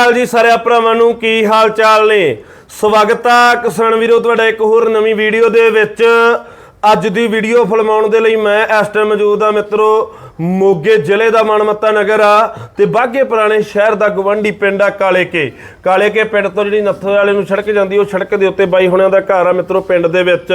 ਹਾਲ ਜੀ ਸਾਰੇ ਭਰਾਵਾਂ ਨੂੰ ਕੀ ਹਾਲ ਚਾਲ ਨੇ? ਸਵਾਗਤ ਆ ਕਿਸਾਨ ਵੀਰੋ ਤੁਹਾਡਾ ਇੱਕ ਹੋਰ ਨਵੀਂ ਵੀਡੀਓ ਦੇ ਵਿੱਚ। ਅੱਜ ਦੀ ਵੀਡੀਓ ਫਿਲਮਾਉਣ ਦੇ ਲਈ ਮੈਂ ਇਸ ਟਾਈਮ ਮੌਜੂਦ ਆ ਮਿੱਤਰੋ, ਮੋਗੇ ਜ਼ਿਲ੍ਹੇ ਦਾ ਮਨਮੱਤਾ ਨਗਰ ਆ ਤੇ ਬਾਗੇ ਪੁਰਾਣੇ ਸ਼ਹਿਰ ਦਾ ਗਵੰਡੀ ਪਿੰਡ ਆ ਕਾਲੇ ਕੇ ਕਾਲੇ ਕੇ ਪਿੰਡ ਤੋਂ ਜਿਹੜੀ ਨੱਥੋ ਵਾਲੇ ਨੂੰ ਸੜਕ ਜਾਂਦੀ, ਉਹ ਸੜਕ ਦੇ ਉੱਤੇ ਬਾਈ ਹੁਣਿਆਂ ਦਾ ਘਰ ਆ ਮਿੱਤਰੋ ਪਿੰਡ ਦੇ ਵਿੱਚ।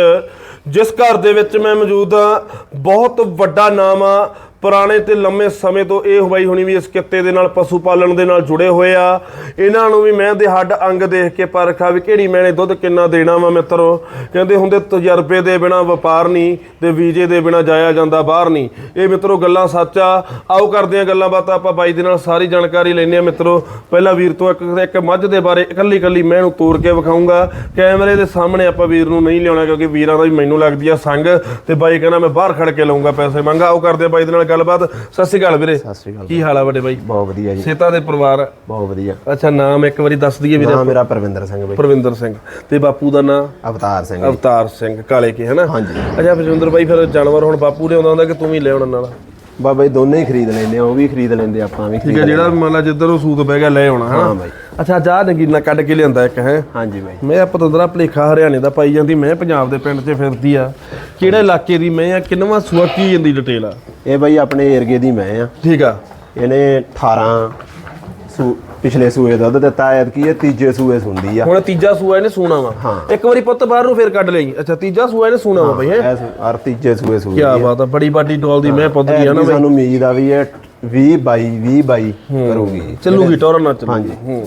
ਜਿਸ ਘਰ ਦੇ ਵਿੱਚ ਮੈਂ ਮੌਜੂਦ ਆ, ਬਹੁਤ ਵੱਡਾ ਨਾਮ ਆ ਪੁਰਾਣੇ ਤੇ ਲੰਮੇ ਸਮੇਂ ਤੋਂ ਇਹ ਬਾਈ ਹੋਣੀ ਵੀ ਇਸ ਕਿੱਤੇ ਦੇ ਨਾਲ, ਪਸ਼ੂ ਪਾਲਣ ਦੇ ਨਾਲ ਜੁੜੇ ਹੋਏ ਆ। ਇਹਨਾਂ ਨੂੰ ਵੀ ਮੈਂ ਦੇ ਹੱਡ ਅੰਗ ਦੇਖ ਕੇ ਪਰਖਾ ਵੀ ਕਿਹੜੀ ਮੈਨੇ ਦੁੱਧ ਕਿੰਨਾ ਦੇਣਾ ਵਾ ਮਿੱਤਰੋ। ਕਹਿੰਦੇ ਹੁੰਦੇ ਤਜਰਬੇ ਦੇ ਬਿਨਾ ਵਪਾਰ ਨਹੀਂ ਤੇ ਵੀਜੇ ਦੇ ਬਿਨਾ ਜਾਇਆ ਜਾਂਦਾ ਬਾਹਰ ਨਹੀਂ। ਇਹ ਮਿੱਤਰੋ ਗੱਲਾਂ ਸੱਚ ਆ। ਆਓ ਕਰਦੇ ਆ ਗੱਲਾਂ ਬਾਤਾਂ, ਆਪਾਂ ਬਾਈ ਦੇ ਨਾਲ ਸਾਰੀ ਜਾਣਕਾਰੀ ਲੈਣੇ ਆ ਮਿੱਤਰੋ। ਪਹਿਲਾਂ ਵੀਰ ਤੋਂ ਇੱਕ ਇੱਕ ਮੱਝ ਦੇ ਬਾਰੇ ਇਕੱਲੀ ਇਕੱਲੀ ਮੈਂ ਇਹਨੂੰ ਤੋੜ ਕੇ ਵਿਖਾਉਂਗਾ ਕੈਮਰੇ ਦੇ ਸਾਹਮਣੇ ਆਪਾਂ ਵੀਰ ਨੂੰ ਨਹੀਂ ਲਿਆਉਣਾ ਕਿਉਂਕਿ ਵੀਰਾਂ ਦਾ ਵੀ ਮੈਨੂੰ ਲੱਗਦੀ ਆ ਸੰਗ ਤੇ ਬਾਈ ਕਹਿੰਦਾ ਮੈਂ ਬਾਹਰ ਖੜ ਕੇ ਲਊਂਗਾ ਪੈਸੇ। ਮੰਗਾ, ਆਓ ਕਰਦੇ ਆ ਬਾਈ ਦੇ ਨਾਲ ਗੱਲਬਾਤ। ਸਤਿ ਸ਼੍ਰੀ ਅਕਾਲ ਵੀਰੇ। ਸਤਿ ਸ਼੍ਰੀ ਅਕਾਲ ਕੀ ਹਾਲ ਆ ਵੱਡੇ ਬਾਈ? ਬਹੁਤ ਵਧੀਆ ਜੀ। ਸੇਤਾ ਦੇ ਪਰਿਵਾਰ। ਬਹੁਤ ਵਧੀਆ। ਅੱਛਾ ਨਾਮ ਇੱਕ ਵਾਰੀ ਦੱਸ ਦਈਏ ਵੀਰੇ ਨਾਮ ਮੇਰਾ ਪਰਵਿੰਦਰ ਸਿੰਘ ਬਈ। ਪ੍ਰਵਿੰਦਰ ਸਿੰਘ। ਤੇ ਬਾਪੂ ਦਾ ਨਾਮ ਅਵਤਾਰ ਸਿੰਘ ਅਵਤਾਰ ਸਿੰਘ ਕਾਲੇ ਕੇ ਹਨਾ? ਹਾਂਜੀ। ਅੱਛਾ ਪ੍ਰਵਿੰਦਰ ਬਾਈ ਫਿਰ ਜਾਨਵਰ ਹੁਣ ਬਾਪੂ ਦੇ ਆਉਂਦਾ ਹੁੰਦਾ ਕਿ ਤੂੰ ਵੀ ਲੈ ਆਉਣਾ ਨਾਲ? ਬਾਬਾ ਜੀ ਦੋਨੇ ਹੀ ਖਰੀਦ ਲੈਂਦੇ ਆ ਉਹ ਵੀ ਖਰੀਦ ਲੈਂਦੇ ਆਪਾਂ ਵੀ ਠੀਕ ਖਰੀਦ ਹੈ ਜਿਹੜਾ ਮੰਨ ਲਾ ਜਿੱਧਰ ਉਹ ਸੂਤ ਬਹਿ ਗਿਆ ਲੈ ਆਉਣਾ ਹਾਂ ਬਾਈ। ਅੱਛਾ ਜਾ ਨਗੀਨਾ ਕੱਢ ਕੇ ਲਿਆਂਦਾ ਇੱਕ ਹੈ? ਹਾਂਜੀ ਬਾਈ। ਮੈਂ ਪਤੰਦਰਾ ਭਲੇਖਾ ਹਰਿਆਣੇ ਦਾ ਪਾਈ ਜਾਂਦੀ ਮੈਂ ਪੰਜਾਬ ਦੇ ਪਿੰਡ 'ਚ ਫਿਰਦੀ ਆ। ਕਿਹੜੇ ਇਲਾਕੇ ਦੀ ਮੈਂ ਆ ਕਿੰਨਵਾਂ ਸੂਆ ਕੀ ਜਾਂਦੀ ਡਿਟੇਲ ਆ? ਇਹ ਬਾਈ ਆਪਣੇ ਏਰਗੇ ਦੀ ਮੈਂ ਆ। ਠੀਕ ਆ। ਇਹਨੇ 18 ਸੂ ਪਿਛਲੇ ਸੂਏ ਦੁੱਧ ਦਿੱਤਾ ਐਤਕੀ ਇਹ ਤੀਜੇ ਸੂਏ ਸੁੰਦੀ ਆ। ਹੁਣ ਤੀਜਾ ਸੂਆ ਇਹਨੇ ਸੂਣਾ ਵਾ। ਹਾਂ। ਇੱਕ ਵਾਰੀ ਪੁੱਤ ਬਾਹਰ ਨੂੰ ਫੇਰ ਕੱਢ ਲਈ। ਅੱਛਾ ਤੀਜਾ ਸੂਆ ਇਹਨੇ ਸੂਣਾ ਵਾ ਬਈ ਹੈ? ਐਸ ਅਰ ਤੀਜੇ ਸੂਏ ਸੂਈ ਕੀ ਬਾਤ ਆ ਬੜੀ ਬਾਡੀ ਟੋਲ ਦੀ ਮੈਂ ਪੁੱਤ ਗਈ ਆ ਨਾ ਸਾਨੂੰ ਉਮੀਦ ਆ ਵੀ ਇਹ 20 22 20 22 ਕਰੂਗੀ ਚੱਲੂਗੀ ਟੋਰਨ ਨਾਲ ਚੱਲੂ ਹਾਂਜੀ। ਹੂੰ।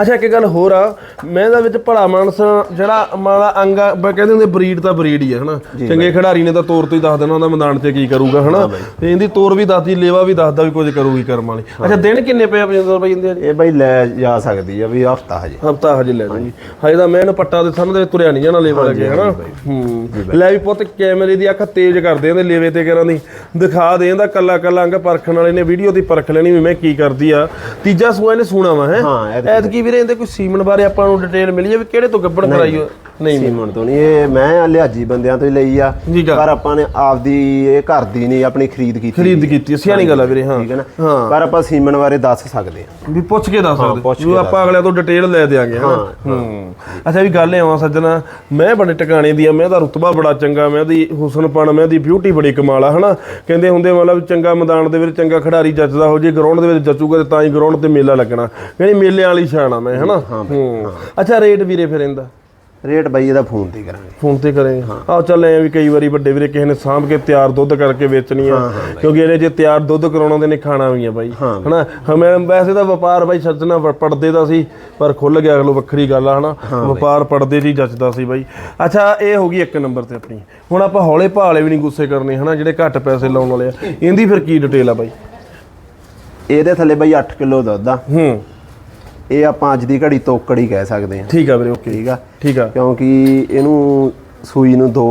ਅੱਛਾ ਇੱਕ ਗੱਲ ਹੋਰ ਆ। ਮੈਂ ਦਾ ਵਿੱਚ ਭਲਾ ਮਾਨਸ ਜਿਹੜਾ ਮਾਲਾ ਅੰਗ ਆ, ਬ- ਕਹਿੰਦੇ ਹੁੰਦੇ ਬਰੀਡ ਤਾਂ ਬਰੀਡ ਹੀ ਆ ਹਨਾ? ਚੰਗੇ ਖਿਡਾਰੀ ਨੇ ਤਾਂ ਤੋਰ ਤੋਂ ਹੀ ਦੱਸ ਦੇਣਾ ਉਹਦਾ ਮੈਦਾਨ 'ਚ ਕੀ ਕਰੂਗਾ ਹਨਾ? ਤੇ ਇਹਦੀ ਤੋਰ ਵੀ ਦੱਸਦੀ ਲੇਵਾ ਵੀ ਦੱਸਦਾ ਵੀ ਕੁਝ ਕਰੂਗੀ ਕਰਮ ਵਾਲੀ। ਅੱਛਾ ਦਿਨ ਕਿੰਨੇ ਪਏ ਆ ਬਜਿੰਦਰ ਬਾਈ ਇਹਦੇ ਇਹ ਬਾਈ ਲੈ ਜਾ ਸਕਦੀ ਆ ਵੀ ਹਫਤਾ ਹਜੇ। ਹਫਤਾ ਹਜੇ ਲੈ ਜਾਊਗੀ ਹਜੇ। ਤਾਂ ਮੈਂ ਇਹਨੂੰ ਪੱਟਾ ਦੇ ਸਾਹਮਣੇ ਤੁਰਿਆ ਨਹੀਂ ਜਾਣਾ ਲੇਵਾ ਲੱਗੇ ਹਨਾ? ਹੂੰ। ਲੈ ਵੀ ਪੁੱਤ ਕੈਮਰੇ ਦੀ ਅੱਖ ਤੇਜ਼ ਕਰਦੇ ਇਹਦੇ ਲੇਵੇ ਤੇ ਕਰਾਂ ਦੀ। ਦਿਖਾ ਦੇ ਇਹਦਾ ਕੱਲਾ ਕੱਲਾ ਅੰਗ ਪਰਖਣ ਵਾਲੇ ਨੇ ਵੀਡੀਓ ਦੀ ਪਰਖ ਲੈਣੀ ਵੀ ਮੈਂ ਕੀ ਕਰਦੀ ਆ। ਤੀਜਾ ਸੂਆ ਇਹਨੇ ਸੁਣਾ ਵਾ ਹੈ? ਹਾਂ, ਐਤਕੀ- ਐਤਕੀ ਵੀਰੇ ਇਹਦੇ ਕੋਈ ਸੀਮਨ ਬਾਰੇ ਆਪਾਂ ਨੂੰ ਡਿਟੇਲ ਮਿਲੀ ਆ ਵੀ ਕਿਹੜੇ ਤੋਂ ਗੱਬੜ ਕਰਾਈ ਹੋ ਨਹੀਂ ਨਹੀਂ ਇਹ ਮੈਂ ਲਿਹਾਜੀ ਬੰਦਿਆਂ ਤੋਂ ਹੀ ਲਈ ਆ। ਪਰ ਆਪਾਂ ਨੇ ਆਪਦੀ ਇਹ ਘਰ ਦੀ ਨਹੀਂ ਆਪਣੀ ਖਰੀਦ ਕੀਤੀ ਖਰੀਦ ਕੀਤੀ ਸਿਆਣੀ ਗੱਲ ਆ ਵੀਰੇ ਹਾਂ। ਠੀਕ ਹੈ ਨਾ? ਹਾਂ। ਪਰ ਆਪਾਂ ਸੀਮਨ ਬਾਰੇ ਦੱਸ ਸਕਦੇ ਆ। ਵੀ ਪੁੱਛ ਕੇ ਦੱਸ ਸਕਦੇ। ਪੁੱਛ ਕੇ ਆਪਾਂ ਅਗਲਿਆਂ ਤੋਂ ਡਿਟੇਲ ਲੈ ਦਿਆਂਗੇ ਹਾਂ ਹੂੰ। ਅੱਛਾ ਵੀ ਗੱਲ ਆਵਾਂ ਸੱਜਣਾ ਮੈਂ ਬੜੇ ਟਿਕਾਣੇ ਦੀ ਆ ਮੈਂ ਦਾ ਰੁਤਬਾ ਬੜਾ ਚੰਗਾ ਮੈਂ ਦੀ ਹੁਸਨਪਣ ਮੈਂ ਦੀ ਬਿਊਟੀ ਬੜੀ ਕਮਾਲ ਆ ਹਨਾ? ਕਹਿੰਦੇ ਹੁੰਦੇ ਮਤਲਬ ਚੰਗਾ ਮੈਦਾਨ ਦੇ ਵਿੱਚ ਚੰਗਾ ਖਿਡਾਰੀ ਜੱਜਦਾ ਹੋ ਜੇ ਗਰਾਊਂਡ ਦੇ ਵਿੱਚ ਜੱਜੂਗਾ ਤੇ ਤਾਂ ਹੀ ਗਰਾਊਂਡ ਤੇ ਮੇਲਾ ਲੱਗਣਾ। ਕਹਿੰਦੀ ਮੇਲੇ ਵਾਲੀ ਸ਼ਾਨ ਆ ਮੈਂ ਹਨਾ? ਹੂੰ ਅੱਛਾ ਰੇਟ ਵੀਰੇ ਫਿਰ ਇਹਦਾ? ਰੇਟ ਬਾਈ ਇਹਦਾ ਫੋਨ ਤੇ ਹੀ ਕਰਾਂਗੇ। ਫੋਨ ਤੇ ਕਰੇ ਆਹ ਚੱਲ ਐ ਵੀ ਕਈ ਵਾਰੀ ਵੱਡੇ ਵੀਰੇ ਕਿਸੇ ਨੇ ਸਾਂਭ ਕੇ ਤਿਆਰ ਦੁੱਧ ਕਰਕੇ ਵੇਚਣੀ ਆ ਕਿਉਂਕਿ ਇਹਨੇ ਜੇ ਤਿਆਰ ਦੁੱਧ ਕਰਾਉਣਾ ਤੇ ਨੇ ਖਾਣਾ ਵੀ ਆ ਬਾਈ। ਹਨਾ? ਹਮੇ ਵੈਸੇ ਤਾਂ ਵਪਾਰ ਬਾਈ ਸੱਜਣਾ ਪੜਦੇ ਦਾ ਸੀ ਪਰ ਖੁੱਲ ਗਿਆ ਅਗਲੋ ਵੱਖਰੀ ਗੱਲ ਆ ਹਨਾ? ਵਪਾਰ ਪੜਦੇ ਦੀ ਜੱਜਦਾ ਸੀ ਬਾਈ। ਅੱਛਾ ਇਹ ਹੋ ਗਈ ਇੱਕ ਨੰਬਰ ਤੇ ਆਪਣੀ। ਹੁਣ ਆਪਾਂ ਹੌਲੇ ਭਾਲੇ ਵੀ ਨਹੀਂ ਗੁੱਸੇ ਕਰਨੇ ਹਨਾ? ਜਿਹੜੇ ਘੱਟ ਪੈਸੇ ਲਾਉਣ ਵਾਲੇ ਆ। ਇਹਦੀ ਫਿਰ ਕੀ ਡਿਟੇਲ ਆ ਬਾਈ? ਇਹਦੇ ਥੱਲੇ ਬਾਈ 8 ਕਿਲੋ ਦੁੱਧ ਆ। ਹੂੰ। ਇਹ ਆਪਾਂ ਅੱਜ ਦੀ ਘੜੀ ਤੋਕੜੀ ਕਹਿ ਸਕਦੇ ਆ ਠੀਕ ਆ ਵੀਰੇ ਓਕੇ ਠੀਕ ਆ? ਠੀਕ ਆ। ਕਿਉਂਕਿ ਇਹਨੂੰ ਸੂਈ ਨੂੰ 2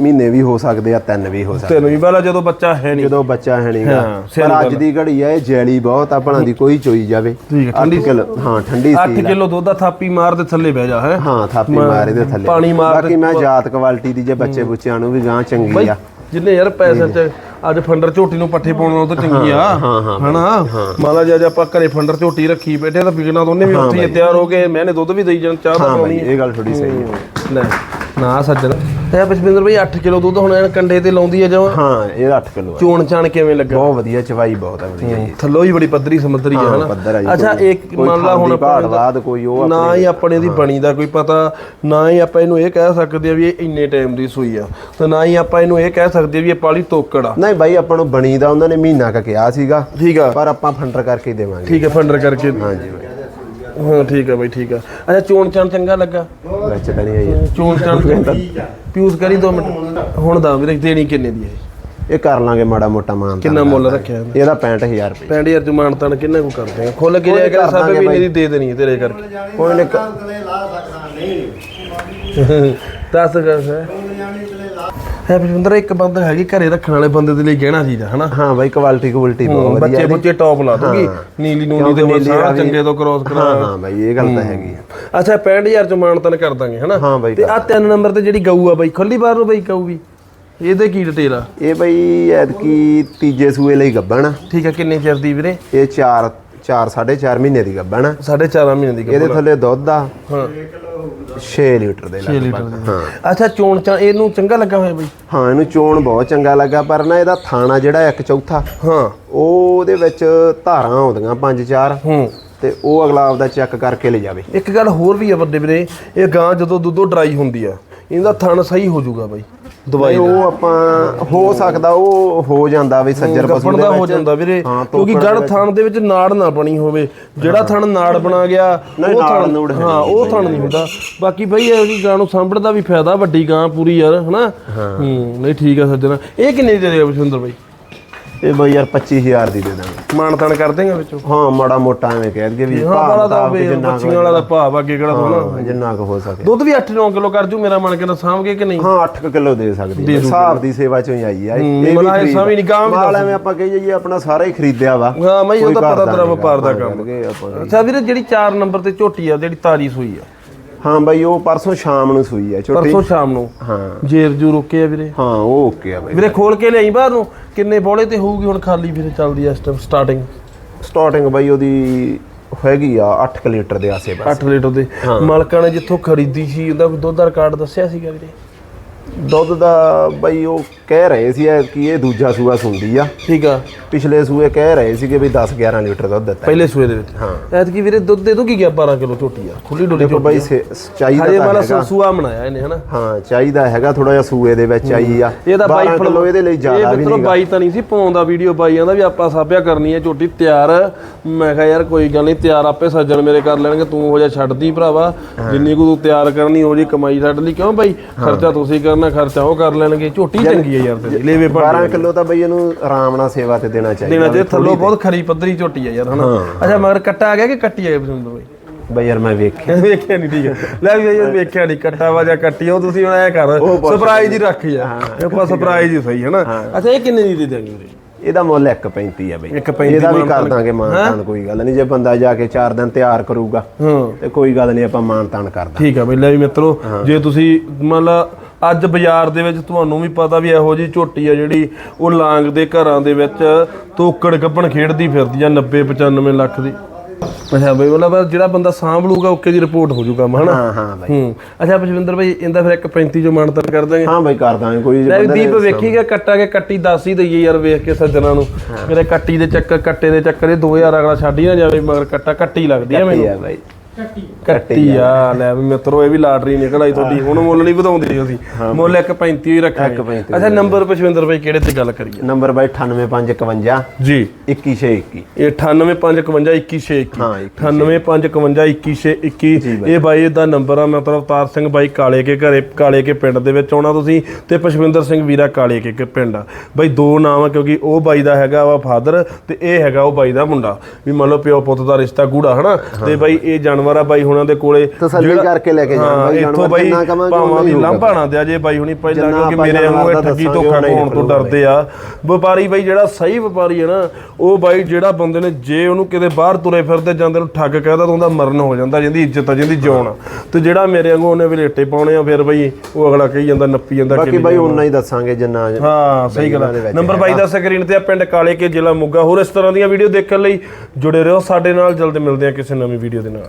ਮਹੀਨੇ ਵੀ ਹੋ ਸਕਦੇ ਆ 3 ਵੀ ਹੋ ਸਕਦੇ ਤੈਨੂੰ ਵੀ ਪਹਿਲਾਂ ਜਦੋਂ ਬੱਚਾ ਹੈ ਨਹੀਂ। ਜਦੋਂ ਬੱਚਾ ਹੈ ਨਹੀਂਗਾ। ਹਾਂ, ਪਰ ਅੱਜ ਦੀ ਘੜੀ ਆ ਇਹ ਜੈਲੀ ਬਹੁਤ ਆ ਭਣਾ ਦੀ ਕੋਈ ਚੋਈ ਜਾਵੇ। ਆ, ਠੰਡੀ ਹਾਂ ਠੰਡੀ 8 ਸੀ ਕਿਲੋ ਦੁੱਧ ਦਾ ਥਾਪੀ ਮਾਰ ਦੇ ਥੱਲੇ ਬਹਿ ਜਾ ਹੈ। ਹਾਂ ਥਾਪੀ ਮਾਰੇ ਦੇ ਥੱਲੇ। ਪਾਣੀ ਮਾਰ ਬਾਕੀ ਮੈਂ ਜਾਤ ਕੁਆਲਿਟੀ ਦੀ ਜੇ ਬੱਚੇ ਬੁੱਚਿਆਂ ਨੂੰ ਵੀ ਗਾਂ ਚੰਗੀ ਆ। ਜਿੰਨੇ ਯਾਰ ਪੈਸੇ ਚ ਅੱਜ ਫੰਡਰ ਝੋਟੀ ਨੂੰ ਪੱਠੇ ਪਾਉਣ ਨਾਲੋਂ ਤਾਂ ਚੰਗੀ ਆ ਹਨਾ? ਮਾਲਾ ਜੀ ਅੱਜ ਆਪਾਂ ਘਰੇ ਫੰਡਰ ਝੋਟੀ ਰੱਖੀ ਬੈਠੇ ਤਾਂ ਤਾਂ ਉਹਨੇ ਵੀ ਉੱਥੇ ਹੀ ਤਿਆਰ ਹੋ ਗਏ ਮੈਨੇ ਦੁੱਧ ਵੀ ਦੇਈ ਜਾਣ ਚਾਹ ਤਾਂ ਪਾਉਣੀ ਇਹ ਗੱਲ ਥੋੜੀ ਸਹੀ ਹੈ। ਲੈ ਨਾ ਸੱਜਣ। ਤੇ ਪੁਸ਼ਪਿੰਦਰ ਭਾਈ 8 ਕਿਲੋ ਦੁੱਧ ਹੁਣ ਕੰਡੇ ਤੇ ਲਾਉਂਦੀ ਆ ਜਮਾਂ ਹਾਂ ਇਹ 8 ਕਿਲੋ ਆ। ਚੋਣ ਚਾਣ ਕਿਵੇਂ ਲੱਗਾ? ਬਹੁਤ ਵਧੀਆ ਚਵਾਈ ਬਹੁਤ ਹੈ ਵਧੀਆ ਜੀ। ਥੱਲੋਂ ਹੀ ਬੜੀ ਪੱਧਰੀ ਸਮੁੰਦਰੀ ਆ ਹਾਂ, ਆ ਹਨਾ ਅੱਛਾ ਇੱਕ ਮੰਨ ਲਾ ਹੁਣ ਪਹਾੜ ਬਾਅਦ ਕੋਈ ਉਹ ਨਾ ਹੀ ਆਪਣੇ ਦੀ ਬਣੀ ਦਾ ਕੋਈ ਪਤਾ ਨਾ ਹੀ ਆਪਾਂ ਇਹਨੂੰ ਇਹ ਕਹਿ ਸਕਦੇ ਆ ਵੀ ਇਹ ਇੰਨੇ ਟਾਈਮ ਦੀ ਸੂਈ ਆ। ਤੇ ਨਾ ਹੀ ਆਪਾਂ ਇਹਨੂੰ ਇਹ ਕਹਿ ਸਕਦੇ ਆ ਵੀ ਇਹ ਪਾਲੀ ਤੋਕੜ ਆ। ਨਹੀਂ ਬਾਈ ਆਪਾਂ ਨੂੰ ਬਣੀ ਦਾ ਉਹਨਾਂ ਨੇ ਮਹੀਨਾ ਕ ਕਿਹਾ ਸੀਗਾ। ਠੀਕ ਆ। ਪਰ ਆਪਾਂ ਫੰਡਰ ਕਰਕੇ ਹੀ ਦੇਵਾਂਗੇ। ਠੀਕ ਹੈ ਫੰਡਰ ਕਰਕੇ। ਹਾਂਜੀ ਹਾਂ ਠੀਕ ਹੈ ਬਾਈ ਠੀਕ ਹੈ ਅੱਛਾ ਚੋਣ ਚਾਣ ਚੰਗਾ ਲੱਗਾ? ਵਿੱਚ ਤਾਂ ਨਹੀਂ ਆਈ ਚੋਣ ਚਾਣ ਪਿਊਜ਼ ਕਰੀ 2 ਮਿੰਟ। ਹੁਣ ਦਾ ਵੀਰੇ ਦੇਣੀ ਕਿੰਨੇ ਦੀ ਹੈ ਇਹ ਕਰ ਲਾਂਗੇ ਮਾੜਾ ਮੋਟਾ ਮਾਨ ਕਿੰਨਾ ਮੁੱਲ ਰੱਖਿਆ ਇਹਦਾ ਇਹਦਾ 65000 ਰੁਪਏ। 65000 ਚ ਮਾਨਤਾਨ ਕਿੰਨਾ ਕੁ ਕਰਦੇ ਆ? ਖੁੱਲ ਕੇ ਜਾਇਆ ਕਰ ਕਰ ਸਭ ਦਾਂਗੇ ਮਹੀਨੇ ਦੀ ਦੇਣੀ ਹੈ ਤੇਰੇ ਕਰਕੇ। ਕੋਈ ਨੇ ਦੱਸ ਕਰ ਹੈ ਪਿੰਦਰ ਇੱਕ ਬੰਦਾ ਹੈਗੀ ਘਰੇ ਰੱਖਣ ਵਾਲੇ ਬੰਦੇ ਦੇ ਲਈ ਗਹਿਣਾ ਚੀਜ਼ ਆ ਹਨਾ? ਹਾਂ ਬਾਈ ਕੁਆਲਿਟੀ ਕੁਆਲਿਟੀ ਬਹੁਤ ਵਧੀਆ ਬੱਚੇ ਬੁੱਚੇ ਟੌਪ ਲਾ ਦੂਗੀ। ਨੀਲੀ ਨੂਲੀ ਨੀਲੀ ਮਸਾਂ ਰਾਵੀ- ਚੰਗੇ ਤੋਂ ਕ੍ਰੋਸ ਕਰਾ ਹਾਂ ਹਾਂ ਬਾਈ ਇਹ ਗੱਲ ਤਾਂ ਹੈਗੀ ਆ। ਅੱਛਾ 65000 ਚ ਮਾਨਤਾਨ ਕਰ ਦਾਂਗੇ ਹਨਾ? ਹਾਂ ਬਾਈ ਤੇ ਆ ਤਿੰਨ ਨੰਬਰ ਤੇ ਜਿਹੜੀ ਗਊ ਆ ਬਾਈ ਖੁੱਲੀ ਬਾਹਰ ਨੂੰ ਬਾਈ ਗਊ ਵੀ। ਇਹਦੇ ਕੀ ਡਿਟੇਲ ਆ? ਇਹ ਬਾਈ ਐਤਕੀ ਤੀਜੇ ਸੂਏ ਲਈ ਗੱਬਣ। ਠੀਕ ਆ ਕਿੰਨੇ ਚਿਰ ਦੀ ਵੀਰੇ? ਇਹ 4 4 4.5 ਮਹੀਨੇ ਦੀ ਗੱਭਣ ਆ। ਸਾਢੇ 4 ਮਹੀਨੇ ਦੀ ਇਹਦੇ ਥੱਲੇ ਦੁੱਧ ਆ। ਹਾਂ। 6 ਲੀਟਰ ਦੇ 6 ਲਗਭਗ। ਲੀਟਰ ਹਾਂ। ਅੱਛਾ ਚੋਣ ਚਾ ਇਹਨੂੰ ਚੰਗਾ ਲੱਗਾ ਹੋਇਆ ਬਈ? ਹਾਂ ਇਹਨੂੰ ਚੋਣ ਬਹੁਤ ਚੰਗਾ ਲੱਗਾ ਪਰ ਨਾ ਇਹਦਾ ਥਾਣਾ ਜਿਹੜਾ ਇੱਕ ਚੌਥਾ ਹਾਂ। ਉਹ ਉਹਦੇ ਵਿੱਚ ਧਾਰਾਂ ਆਉਂਦੀਆਂ ਪੰਜ ਚਾਰ। ਹੂੰ। ਤੇ ਉਹ ਅਗਲਾ ਆਪਦਾ ਚੈੱਕ ਕਰਕੇ ਲੈ ਜਾਵੇ। ਇੱਕ ਗੱਲ ਹੋਰ ਵੀ ਆ ਵੱਡੇ ਵੀਰੇ ਇਹ ਗਾਂ ਜਦੋਂ ਦੁੱਧੋਂ ਡਰਾਈ ਹੁੰਦੀ ਆ ਇਹਦਾ ਥਣ ਸਹੀ ਹੋ ਜਾਊਗਾ ਬਾਈ। ਦਵਾਈ ਉਹ ਆਪਾਂ ਹੋ ਸਕਦਾ ਉਹ ਹੋ ਜਾਂਦਾ ਵੀ ਸੱਜਰ ਪਸ਼ੂ ਦੇ ਵਿੱਚ ਹੋ ਜਾਂਦਾ ਵੀਰੇ ਹਾਂ, ਕਿਉਂਕਿ ਗੜ ਥਣ ਦੇ ਵਿੱਚ ਨਾੜ ਨਾ ਬਣੀ ਹੋਵੇ। ਜਿਹੜਾ ਥਣ ਨਾੜ ਬਣਾ ਗਿਆ ਉਹ ਥਣ ਹੈ ਉਹ ਥਣ ਨਹੀਂ ਹੁੰਦਾ। ਬਾਕੀ ਬਈ ਇਹ ਵੀ ਗਾਂ ਨੂੰ ਸਾਂਭਣ ਦਾ ਵੀ ਫਾਇਦਾ ਵੱਡੀ ਗਾਂ ਪੂਰੀ ਯਾਰ ਹਨਾ? ਹੂੰ। ਨਹੀਂ ਠੀਕ ਆ ਸੱਜਣਾ। ਇਹ ਕਿੰਨੇ ਦੀ ਦੇ ਦੇਗਾ ਬਸ਼ਿੰਦਰ ਬਾਈ? ਇਹ ਬਈ ਯਾਰ 25000 ਦੀ ਦੇ ਦਾਂਗੇ। ਮਾਨ ਤਾਨ ਕਰ ਦੇਗਾ ਵਿੱਚੋਂ? ਹਾਂ ਮਾੜਾ ਮੋਟਾ ਐਵੇਂ ਕਹਿ ਦਈਏ ਵੀ ਹਾਂ ਭਾਅ ਵਾਲਾ ਤਾਂ ਕੁ ਬੱਚੀਆਂ ਵਾਲਾ ਦਾ ਭਾਵ ਅੱਗੇ ਕਿਹੜਾ ਹਾਂ, ਜਿੰਨਾ ਕੁ ਹੋ ਸਕੇ। ਦੁੱਧ ਵੀ 8-9 ਕਿਲੋ ਕਰ ਜੂ ਮੇਰਾ ਮਨ ਕਹਿੰਦਾ ਸਾਂਭਗੇ ਕਿ ਨਹੀਂ? ਹਾਂ 8 ਕਿਲੋ ਦੇ ਸਕਦੀ ਹੈ। ਹਿਸਾਬ ਦੀ ਸੇਵਾ ਚੋਂ ਹੀ ਆਈ ਆ ਇਹ ਮਤਲਬ ਖਰੀਦ- ਵੀ ਨਹੀਂ, ਗਾਂ ਵੀ ਮਾਲ ਐਵੇਂ ਆਪਾਂ ਕਹੀ ਜਾਈਏ ਆਪਣਾ ਸਾਰਾ ਹੀ ਖਰੀਦਿਆ ਵਾ। ਹਾਂ ਮੈਂ ਉਹ ਤਾਂ ਪਤਾ ਤੇਰਾ ਵਪਾਰ ਦਾ ਕੰਮ। ਅੱਛਾ ਵੀਰੇ ਜਿਹੜੀ 4 ਨੰਬਰ ਤੇ ਝੋਟੀ ਆ ਜਿਹੜੀ ਤਾਜੀ ਸੂਈ ਆ। ਹਾਂ ਬਈ ਉਹ ਪਰਸੋਂ ਸ਼ਾਮ ਨੂੰ ਸੂਈ ਆ ਛੋਟੀ। ਪਰਸੋਂ ਸ਼ਾਮ ਨੂੰ? ਹਾਂ। ਜੇਰ ਜੂ ਰੋਕੇ ਆ ਵੀਰੇ? ਹਾਂ ਉਹ ਓਕੇ ਆ ਬਈ। ਵੀਰੇ ਖੋਲ ਕੇ ਲਿਆਈ ਬਾਹਰ ਨੂੰ? ਕਿੰਨੇ ਬੋਲੇ ਤੇ ਹੋਊਗੀ ਹੁਣ ਖਾਲੀ ਵੀਰੇ ਚੱਲਦੀ ਐ ਇਸ ਟਾਈਮ ਸਟਾਰਟਿੰਗ ਸਟਾਰਟਿੰਗ ਬਈ ਉਹਦੀ ਹੈਗੀ ਆ 8 ਲੀਟਰ ਦੇ ਆਸੇ ਪਾਸੇ 8 ਲੀਟਰ ਦੇ। ਮਾਲਕਾਂ ਨੇ ਜਿੱਥੋਂ ਖਰੀਦੀ ਸੀ ਉਹਦਾ ਦੁੱਧ ਦਾ ਰਿਕਾਰਡ ਦੱਸਿਆ ਸੀਗਾ ਵੀਰੇ। ਦੁੱਧ ਦਾ ਬਈ ਉਹ ਕਹਿ ਰਹੇ ਸੀ ਕਿ ਇਹ ਦੂਜਾ ਸੂਆ ਸੁੰਦੀ ਆ। ਠੀਕ ਆ। ਪਿਛਲੇ ਸੂਏ ਕਹਿ ਰਹੇ ਸੀਗੇ ਵੀ 10 11 ਲੀਟਰ ਦੁੱਧ ਦਿੱਤਾ। ਪਹਿਲੇ ਸੂਏ ਦੇ ਵਿੱਚ? ਹਾਂ। ਐਤਕੀ ਵੀਰੇ ਦੁੱਧ ਦੇ ਦੋ ਕੀ ਗਿਆ 12 ਕਿਲੋ ਝੋਟੀ ਆ? ਖੁੱਲੀ ਡੁੱਲੀ ਦੇਖੋ ਬਈ ਚਾਹੀਦਾ ਹਜੇ ਤਾਂ ਹੈਗਾ। ਸੂਆ ਬਣਾਇਆ ਇਹਨੇ ਹਨਾ? ਹਾਂ ਚਾਹੀਦਾ ਹੈਗਾ ਥੋੜਾ ਜਿਹਾ ਸੂਏ ਦੇ ਵਿੱਚ ਆਈ ਆ। ਇਹਦਾ ਬਾਈ 12 ਕਿਲੋ ਇਹਦੇ ਲਈ ਜ਼ਿਆਦਾ ਇਹ ਵੀ ਮਿੱਤਰੋ ਨਹੀਂ ਬਾਈ ਤਾਂ ਨਹੀਂ ਸੀ ਪਾਉਂਦਾ ਵੀਡੀਓ ਬਾਈ ਆਂਦਾ ਵੀ ਆਪਾਂ ਸਾਬਿਆ ਕਰਨੀ ਹੈ ਝੋਟੀ ਤਿਆਰ। ਮੈਂ ਕਿਹਾ ਯਾਰ ਕੋਈ ਗੱਲ ਨਹੀਂ ਤਿਆਰ ਆਪੇ ਸੱਜਣ ਮੇਰੇ ਕਰ ਲੈਣਗੇ ਤੂੰ ਹੋ ਜਾ ਛੱਡਦੀ ਭਰਾਵਾ। ਜਿੰਨੀ ਕੁ ਤੂੰ ਤਿਆਰ ਕਰਨੀ ਹੋ ਜੀ ਕਮਾਈ ਛੱਡ ਲਈ। ਕਿਉਂ ਬਾਈ? ਖਰਚਾ ਤੁਸੀਂ ਕਰਨਾ ਖਰਚਾ ਉਹ ਕਰ ਲੈਣਗੇ ਝੋਟੀ ਚੰਗੀ ਹੈ ਯਾਰ ਤੇਰੀ। ਲੈਵੇ ਭਾਂਡੇ 12 ਕਿਲੋ ਤਾਂ ਬਈ ਇਹਨੂੰ ਆਰਾਮ ਨਾਲ ਸੇਵਾ ਤੇ ਦੇਣਾ ਚਾਹੀਦਾ ਦੇਣਾ ਜੇ ਥੱਲੋਂ ਬਹੁਤ ਖਰੀ ਪੱਧਰੀ ਝੋਟੀ ਹੈ ਯਾਰ ਹਨਾ? ਅੱਛਾ ਮਗਰ ਕੱਟਾ ਆ ਗਿਆ ਕਿ ਕੱਟੀ ਆ ਗਿਆ ਪਸੰਦ ਬਾਈ ਬਈ ਯਾਰ ਮੈਂ ਵੇਖਿਆ। ਵੇਖਿਆ ਨਹੀਂ ਠੀਕ ਹੈ ਲੈ ਵੀ ਯਾਰ ਵੇਖਿਆ ਨਹੀਂ ਕੱਟਾ ਵਾ ਜਾਂ ਕੱਟੀ ਉਹ ਤੁਸੀਂ ਹੁਣ ਐ ਕਰ ਸਰਪ੍ਰਾਈਜ਼ ਹੀ ਰੱਖੀ ਆ ਆਪਾਂ ਸਰਪ੍ਰਾਈਜ਼ ਹੀ ਸਹੀ ਹੈ। ਨਾ ਅੱਛਾ ਇਹ ਕਿੰਨੇ ਦੀ ਦੇ ਦਿਆਂਗੇ ਵੀਰੇ ਇਹਦਾ ਮੁੱਲ 1.35 ਆ ਬਈ। 1.35 ਇਹਦਾ ਵੀ ਕਰ ਦਾਂਗੇ ਮਾਨਤਾਨ ਕੋਈ ਗੱਲ ਨਹੀਂ। ਜੇ ਬੰਦਾ ਜਾ ਕੇ 4 ਦਿਨ ਤਿਆਰ ਕਰੂਗਾ ਹਾਂ। ਤੇ ਕੋਈ ਗੱਲ ਨਹੀਂ ਆਪਾਂ ਮਾਨਤਾਨ ਕਰ ਦਾਂਗੇ। ਠੀਕ ਆ ਬਈ ਲੈ ਵੀ ਮਿੱਤਰੋ ਜੇ ਤੁਸੀਂ ਮੰਨ ਲਾ ਅੱਜ ਬਾਜ਼ਾਰ ਦੇ ਵਿੱਚ ਤੁਹਾਨੂੰ ਵੀ ਪਤਾ ਵੀ ਇਹੋ ਜੀ ਝੋਟੀ ਆ ਜਿਹੜੀ ਉਹ ਲਾਂਗ ਦੇ ਘਰਾਂ ਦੇ ਵਿੱਚ ਤੋਕੜ ਗੱਬਣ ਖੇਡਦੀ ਫਿਰਦੀ ਆ 90 95 ਲੱਖ ਦੀ। ਅੱਛਾ ਬਈ ਮਤਲਬ ਜਿਹੜਾ ਬੰਦਾ ਸਾਂਭ ਲੂਗਾ ਓਕੇ ਦੀ ਰਿਪੋਰਟ ਹੋ ਜਾਊਗਾ ਹਨਾ? ਹਾਂ ਹਾਂ ਬਈ। ਹੂੰ। ਅੱਛਾ ਪਸ਼ਵਿੰਦਰ ਭਾਈ ਇਹਦਾ ਫਿਰ ਇੱਕ 35 ਜੋ ਮਾਨਤਨ ਕਰ ਦਾਂਗੇ ਹਾਂ ਬਈ ਕਰ ਦਾਂਗੇ ਕੋਈ ਬੰਦੇ ਦੀਪ ਵੇਖੀਗਾ ਕੱਟਾ ਕੇ ਕੱਟੀ ਦੱਸ ਹੀ ਦਈਏ ਯਾਰ ਵੇਖ ਕੇ ਸੱਜਣਾ ਨੂੰ। ਮੇਰੇ ਕੱਟੀ ਦੇ ਚੱਕਰ ਕੱਟੇ ਦੇ ਚੱਕਰ ਇਹ 2000 ਅਗਲਾ ਛੱਡ ਹੀ ਨਾ ਜਾਵੇ ਮਗਰ ਕੱਟਾ ਕੱਟੀ ਲੱਗਦੀ ਆ ਮੈਨੂੰ। ਬਈ। ਕੱਟੀ ਆ। ਲੈ ਵੀ ਮਿੱਤਰੋ ਇਹ ਵੀ ਲਾਟਰੀ ਨਿਕਲ ਆਈ ਤੁਹਾਡੀ। ਹੁਣ ਮੁੱਲ ਨਹੀਂ ਵਧਾਉਂਦੇ ਅਸੀਂ। ਮੁੱਲ 1.35 ਹੀ ਰੱਖਾਂਗੇ 1.35 ਅੱਛਾ ਨੰਬਰ ਪਸ਼ਵਿੰਦਰ ਭਾਈ ਕਿਹੜੇ ਤੇ ਗੱਲ ਕਰੀਏ? ਨੰਬਰ ਬਾਈ 98551 ਜੀ। 21621 ਇਹ 9855212121 ਹਾਂ, 9855212121 ਇਹ ਬਾਈ ਦਾ ਨੰਬਰ ਆ ਮਤਲਬ ਅਵਤਾਰ ਸਿੰਘ ਬਾਈ ਕਾਲੇ ਕੇ ਘਰੇ ਕਾਲੇ ਕੇ ਪਿੰਡ ਦੇ ਵਿੱਚ ਆਉਣਾ ਤੁਸੀਂ ਤੇ ਪਸ਼ਵਿੰਦਰ ਸਿੰਘ ਵੀਰਾ ਕਾਲੇ ਕੇ ਕੇ ਪਿੰਡ ਆ। ਬਾਈ ਦੋ ਨਾਮ ਆ ਕਿਉਂਕਿ ਉਹ ਬਾਈ ਦਾ ਹੈਗਾ ਵਾ ਫਾਦਰ ਤੇ ਇਹ ਹੈਗਾ ਉਹ ਬਾਈ ਦਾ ਮੁੰਡਾ। ਵੀ ਮੰਨ ਲਓ ਪਿਓ ਪੁੱਤ ਦਾ ਰਿਸ਼ਤਾ ਗੂੜਾ ਹਨਾ? ਤੇ ਬਾਈ ਇਹ ਜਾਨਵਰ ਆ ਬਾਈ ਹੁਣਾਂ ਦੇ ਕੋਲੇ ਤਸੱਲੀ ਕਰਕੇ ਲੈ ਕੇ ਜਾਣਾ ਬਾਈ ਜਾਨਵਰ ਬਾਈ ਜਿੰਨਾ ਭਾਵਾਂ ਦੀ ਹੋਊਗਾ। ਲਾਂਭਾ ਨਾ ਦਿਆ ਜੇ ਬਾਈ ਹੁਣੀ ਪਹਿਲਾਂ ਜਿੰਨਾ ਕਿਉਂਕਿ ਮੇਰੇ ਵਾਂਗੂ ਠੱਗੀ ਧੋਖਾ ਉਨਾ ਹੀ ਪਾਉਣ ਤੋਂ ਡਰਦੇ ਆ। ਵਪਾਰੀ ਬਾਈ ਜਿਹੜਾ ਸਹੀ ਵਪਾਰੀ ਹੈ ਨਾ ਉਹ ਬਾਈ ਜਿਹੜਾ ਬੰਦੇ ਨੇ ਜੇ ਉਹਨੂੰ ਕਿਤੇ ਬਾਹਰ ਤੁਰੇ ਫਿਰਦੇ ਜਾਂਦੇ ਨੂੰ ਠੱਗ ਕਹਿਦਾ ਤਾਂ ਉਹਦਾ ਮਰਨ ਹੋ ਜਾਂਦਾ ਜਿੰਦੀ ਇੱਜ਼ਤ ਆ ਜਿੰਦੀ ਆ। ਤੇ ਜਿਹੜਾ ਮੇਰੇ ਵਾਂਗੂ ਉਹਨੇ ਵੀ ਪਾਉਣੇ ਆ ਫਿਰ ਬਾਈ ਉਹ ਅਗਲਾ ਕਹੀ ਜਾਂਦਾ ਨੱਪੀ ਜਾਂਦਾ ਬਾਕੀ ਬਾਈ ਉਨਾ ਹੀ ਦੱਸਾਂਗੇ ਜਿੰਨਾ ਹਾਂ ਸਹੀ ਗੱਲ ਉਹਨਾਂ ਨੰਬਰ ਬਾਈ ਦਾ ਸਕਰੀਨ ਤੇ ਆ ਪਿੰਡ ਕਾਲੇ ਕੇ ਜ਼ਿਲ੍ਹਾ ਮੋਗਾ। ਹੋਰ ਇਸ ਤਰ੍ਹਾਂ ਦੀਆਂ ਵੀਡੀਓ ਦੇਖਣ ਲਈ ਜੁੜੇ ਰਹੋ ਸਾਡੇ ਨਾਲ ਜਲਦ ਮਿਲਦੇ ਆ ਕਿਸੇ ਨਵੀਂ ਵੀਡੀਓ ਦੇ ਨਾਲ।